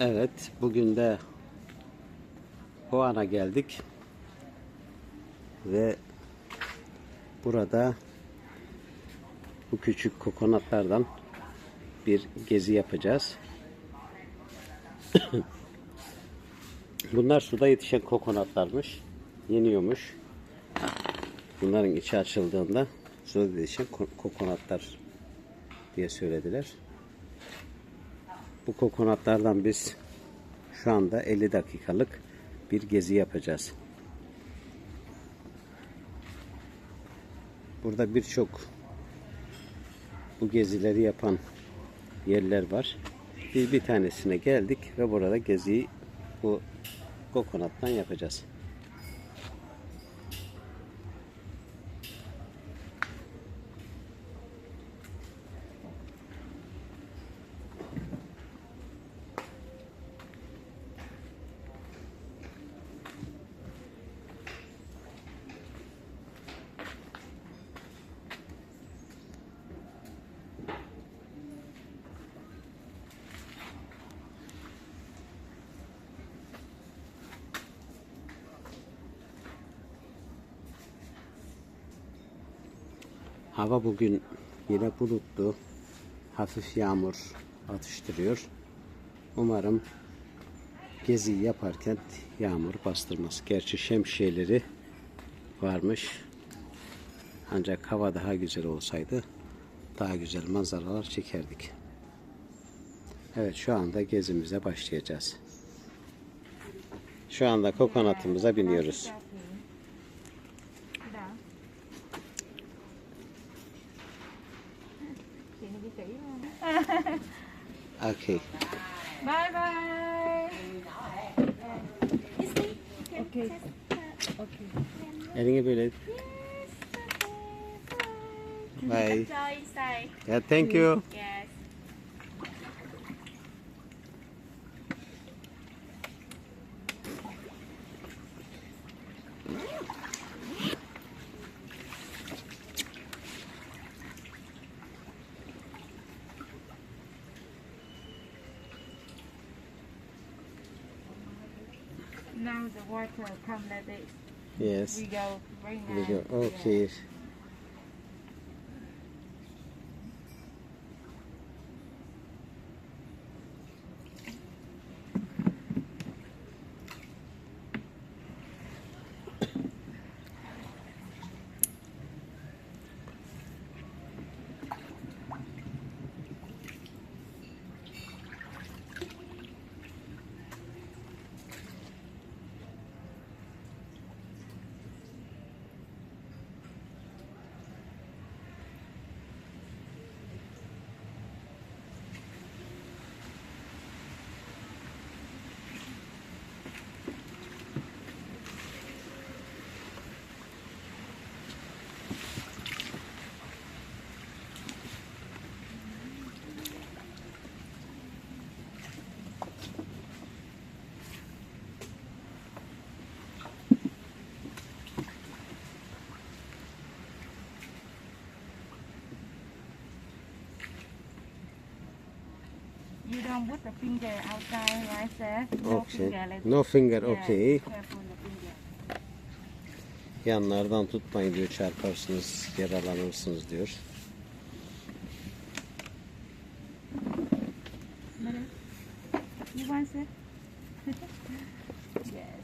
Evet, bugün de Hoan'a geldik. Ve burada bu küçük kokonatlardan bir gezi yapacağız. Bunlar suda yetişen kokonatlarmış. Yeniyormuş. Bunların içi açıldığında suda yetişen ko- kokonatlar diye söylediler. Bu kokonatlardan biz şu anda 50 dakikalık bir gezi yapacağız. Burada birçok bu gezileri yapan yerler var. Biz bir tanesine geldik ve burada geziyi bu kokonattan yapacağız. Hava bugün yine bulutlu. Hafif yağmur atıştırıyor. Umarım geziyi yaparken yağmur bastırmaz. Gerçi şemsiyeleri varmış. Ancak hava daha güzel olsaydı daha güzel manzaralar çekerdik. Evet şu anda gezimize başlayacağız. Şu anda kokonatımıza biniyoruz. Okay. Bye bye. Okay. Okay. Elini böyle. Eh? Bye. Enjoy inside. Yeah, thank you. Yes. Now the water come like this. Yes. We go right now. We go. Okay. You don't put the finger outside right there. No Okay. finger like No finger. Yeah, Okay. Yanlardan tutmayın diyor. Çarparsınız, yaralanırsınız diyor. Madam, You want it? yes.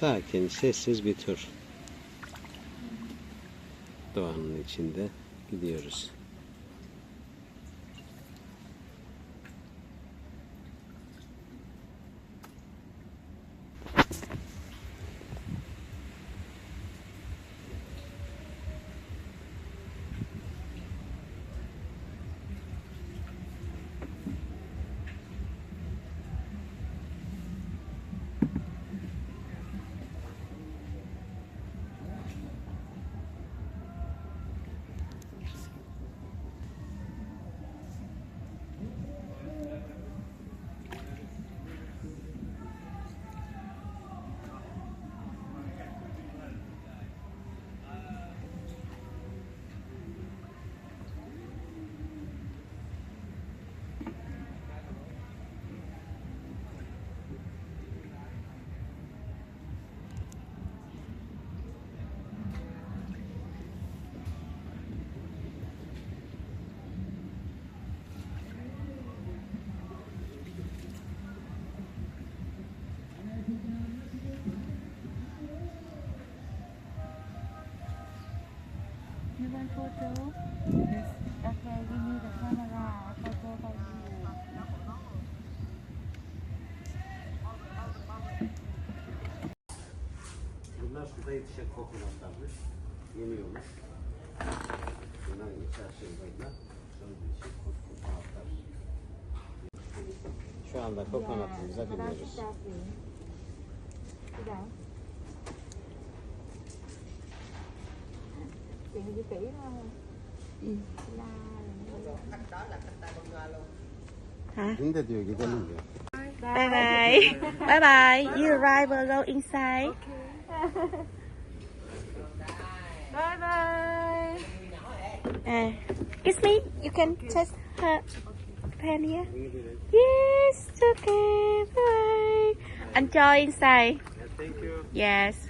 Sakin, sessiz bir tur. Doğanın içinde gidiyoruz. Want photo? Okay, give me the camera. Photo for you. Bunlar suda yetişen kokonatlarmış. Yeniyormuş. Bunların içerisinde suda yetişen kokonatlar. Şu anda kokonatımıza biniyoruz. kỹ đó ừ. là khách đó là khách con luôn hả Bye bye. bye bye. You arrive or go inside. Okay. bye bye. Uh, me. You can touch her pen here. Yes. Okay. Bye. Enjoy inside. Yeah, thank you. Yes.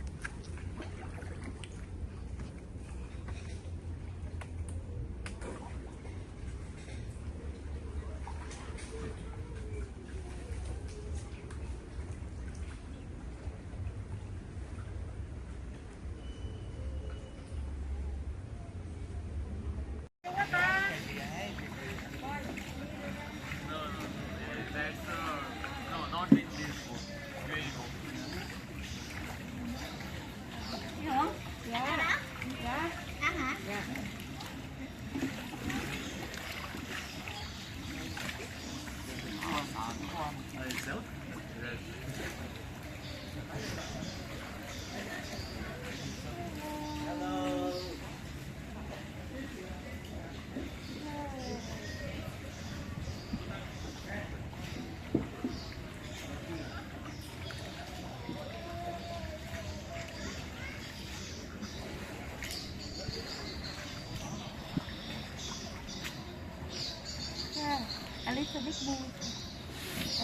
A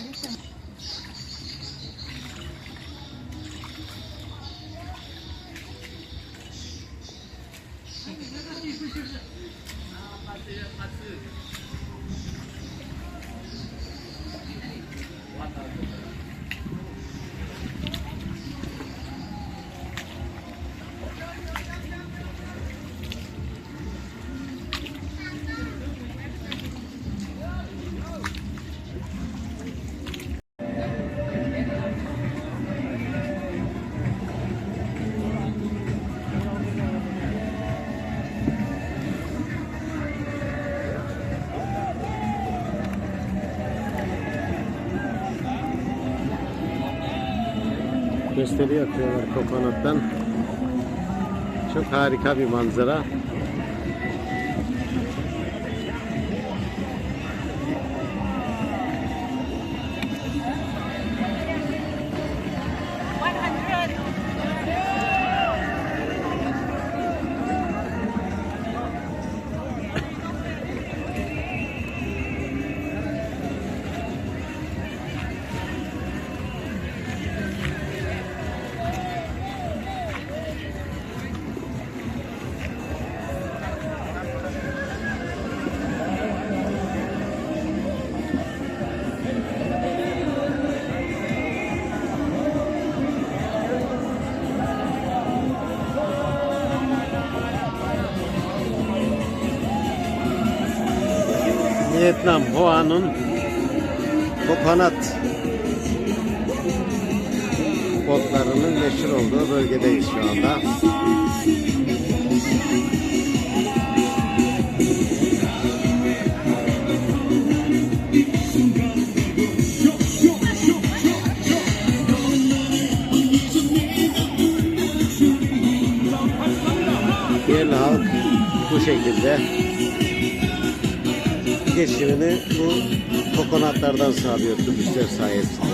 little Gösteri yapıyorlar kokonattan. Çok harika bir manzara. Vietnam Hoa'nın kokonat botlarının meşhur olduğu bölgedeyiz şu anda. Yerli halk bu şekilde geçimini bu kokonatlardan sağlıyor turistler sayesinde.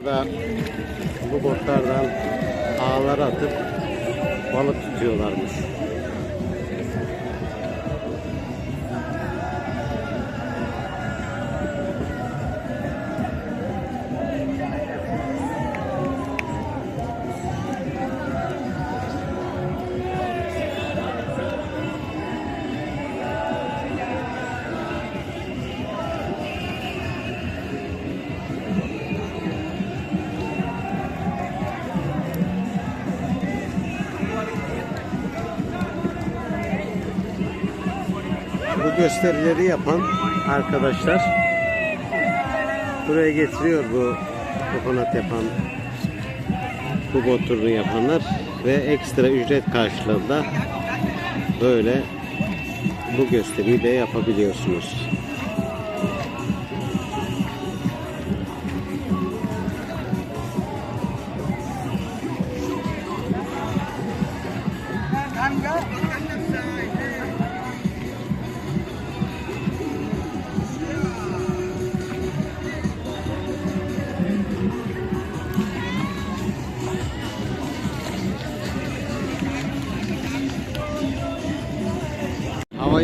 Burada bu botlardan ağlar atıp balık tutuyorlarmış. Gösterileri yapan arkadaşlar buraya getiriyor bu kokonat yapan bu bot turunu yapanlar ve ekstra ücret karşılığında böyle bu gösteriyi de yapabiliyorsunuz.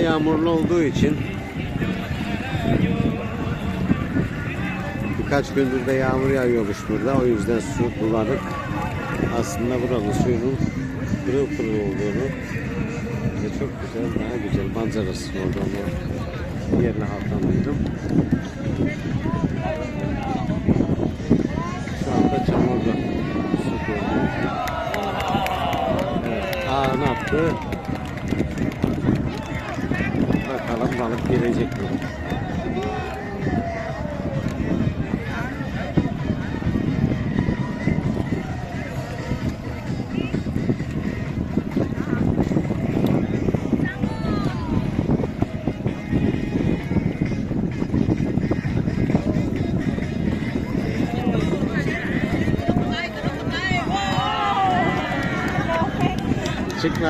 Yağmurlu olduğu için birkaç gündür de yağmur yağıyormuş burada. O yüzden su bulanık. Aslında buranın suyunun pırıl pırıl olduğunu ve çok güzel, daha güzel manzarası olduğunu yerli halktan. Şu anda çamurda su gibi. Evet, aa ne yaptı?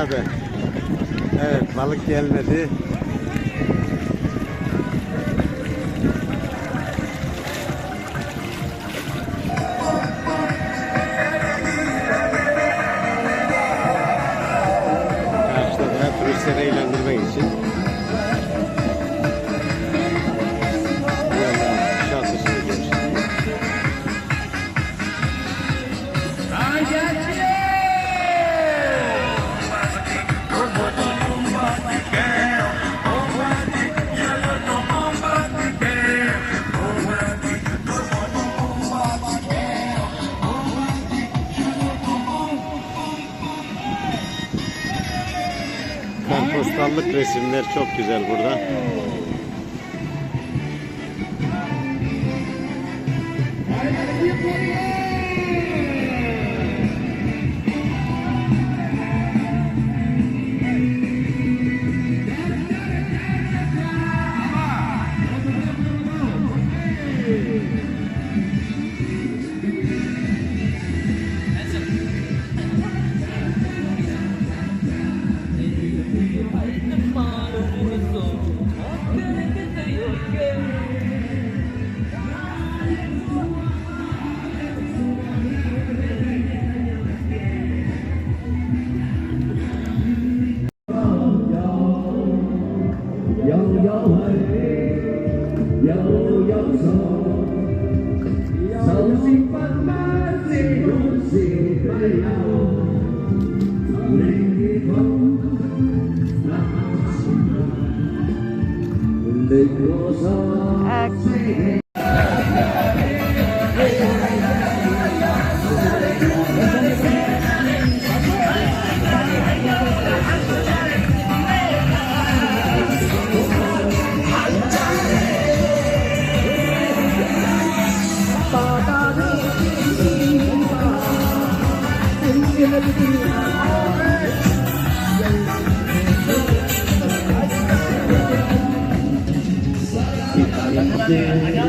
Çıkmadı. Evet balık gelmedi. Resimler çok güzel burada. It. I.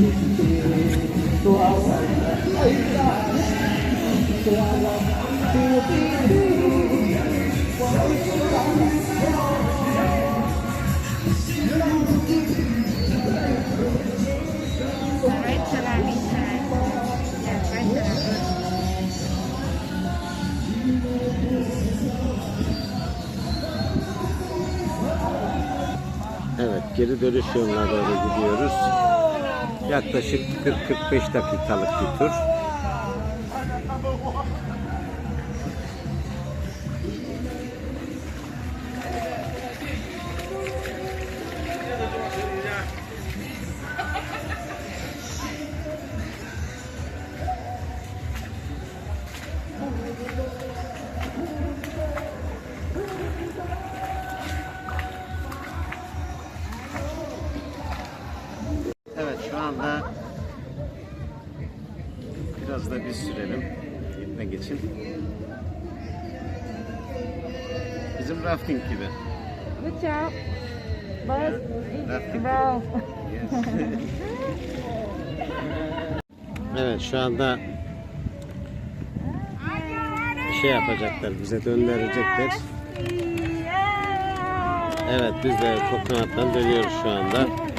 Evet, geri dönüş yoluna doğru gidiyoruz. Yaklaşık 40-45 dakikalık bir tur. Rafting gibi. Good job. Bus Rafting. bro. Yes. evet şu anda şey yapacaklar bize döndürecekler. Evet biz de kokonattan dönüyoruz şu anda.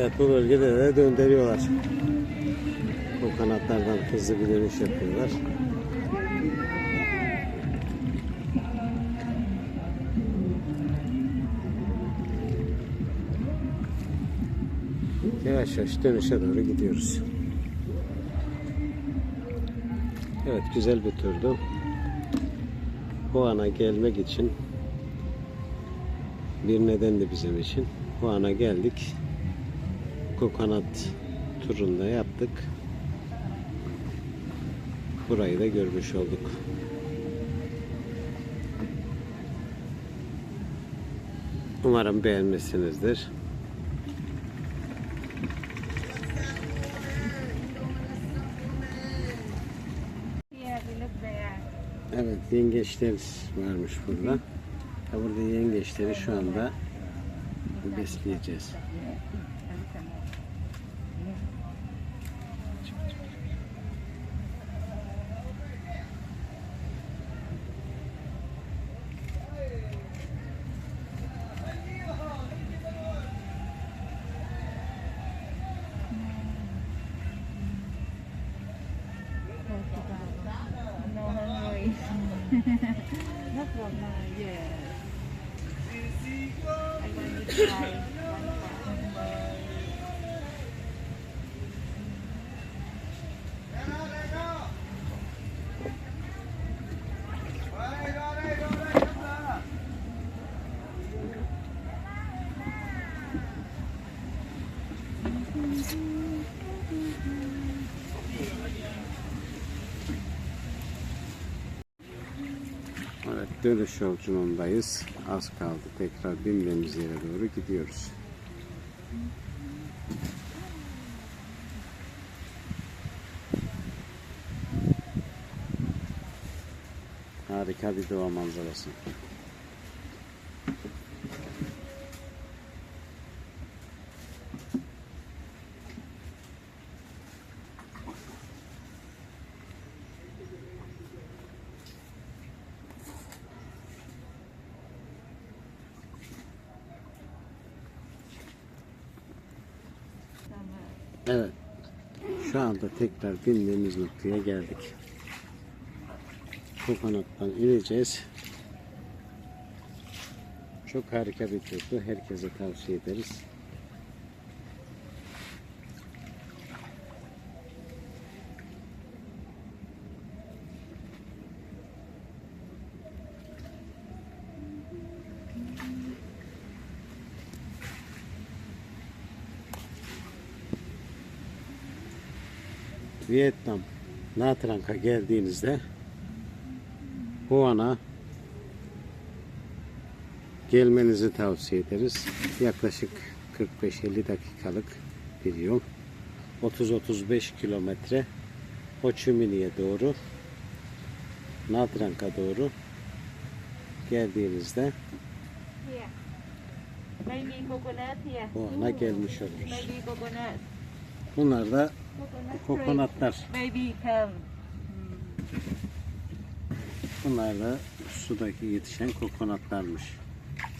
Evet bu bölgede de döndürüyorlar. Bu kanatlardan hızlı bir dönüş yapıyorlar. Yavaş yavaş dönüşe doğru gidiyoruz. Evet güzel bir turdu. Bu ana gelmek için bir neden de bizim için. Bu ana geldik. Kokonat turunda yaptık. Burayı da görmüş olduk. Umarım beğenmişsinizdir. Evet yengeçler varmış burada. Ha, Burada yengeçleri şu anda besleyeceğiz. No hungry. No problem. Yeah. I want to try dönüş yolculuğundayız. Az kaldı. Tekrar bindiğimiz yere doğru gidiyoruz. Harika bir doğa manzarası. Evet. Şu anda tekrar bindiğimiz noktaya geldik. Kokonattan ineceğiz. Çok harika bir turdu. Herkese tavsiye ederiz. Vietnam Nha Trang'a geldiğinizde Huan'a gelmenizi tavsiye ederiz. Yaklaşık 45-50 dakikalık bir yol. 30-35 kilometre Ho Chi Minh'e doğru Nha Trang'a doğru geldiğinizde. Huan'a gelmiş oluruz. Bunlar da kokonatlar. Bunlar da sudaki yetişen kokonatlarmış.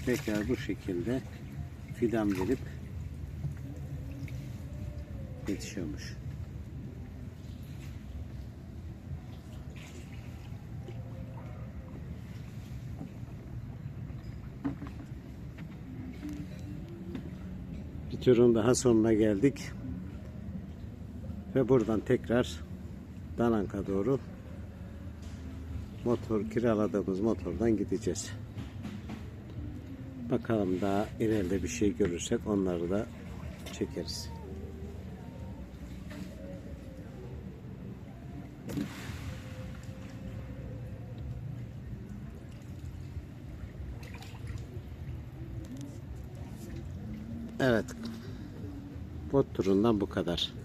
Tekrar bu şekilde fidan verip yetişiyormuş. Bir turun daha sonuna geldik. Ve buradan tekrar Danank'a doğru motor kiraladığımız motordan gideceğiz. Bakalım daha ileride bir şey görürsek onları da çekeriz. Evet. Bot turundan bu kadar.